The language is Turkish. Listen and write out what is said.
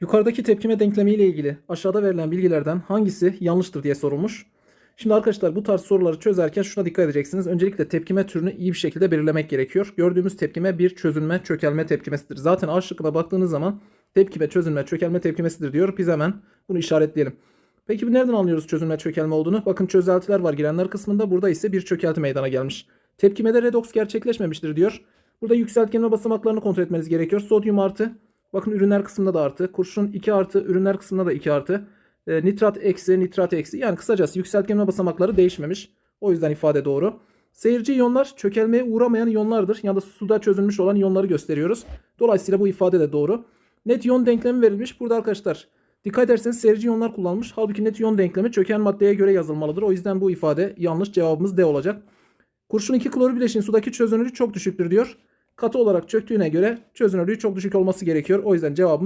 Yukarıdaki tepkime denklemi ile ilgili aşağıda verilen bilgilerden hangisi yanlıştır diye sorulmuş. Şimdi arkadaşlar bu tarz soruları çözerken şuna dikkat edeceksiniz. Öncelikle tepkime türünü iyi bir şekilde belirlemek gerekiyor. Gördüğümüz tepkime bir çözünme çökelme tepkimesidir. Zaten A baktığınız zaman tepkime çözünme çökelme tepkimesidir diyor. Biz hemen bunu işaretleyelim. Peki bu nereden anlıyoruz çözünme çökelme olduğunu? Bakın çözeltiler var girenler kısmında. Burada ise bir çökelti meydana gelmiş. Tepkimede redoks gerçekleşmemiştir diyor. Burada yükseltgenme basamaklarını kontrol etmeniz gerekiyor. Sodyum artı. Bakın ürünler kısmında da artı. Kurşun 2 artı. Ürünler kısmında da 2 artı. E, nitrat eksi, nitrat eksi. Yani kısacası yükseltgenme basamakları değişmemiş. O yüzden ifade doğru. Seyirci iyonlar çökelmeye uğramayan iyonlardır. Ya da suda çözülmüş olan iyonları gösteriyoruz. Dolayısıyla bu ifade de doğru. Net iyon denklemi verilmiş. Burada arkadaşlar dikkat ederseniz seyirci iyonlar kullanmış. Halbuki net iyon denklemi çöken maddeye göre yazılmalıdır. O yüzden bu ifade yanlış. Cevabımız D olacak. Kurşun 2 klorür bileşiğin sudaki çözünürlüğü çok düşüktür diyor. Katı olarak çöktüğüne göre çözünürlüğü çok düşük olması gerekiyor. O yüzden cevabımız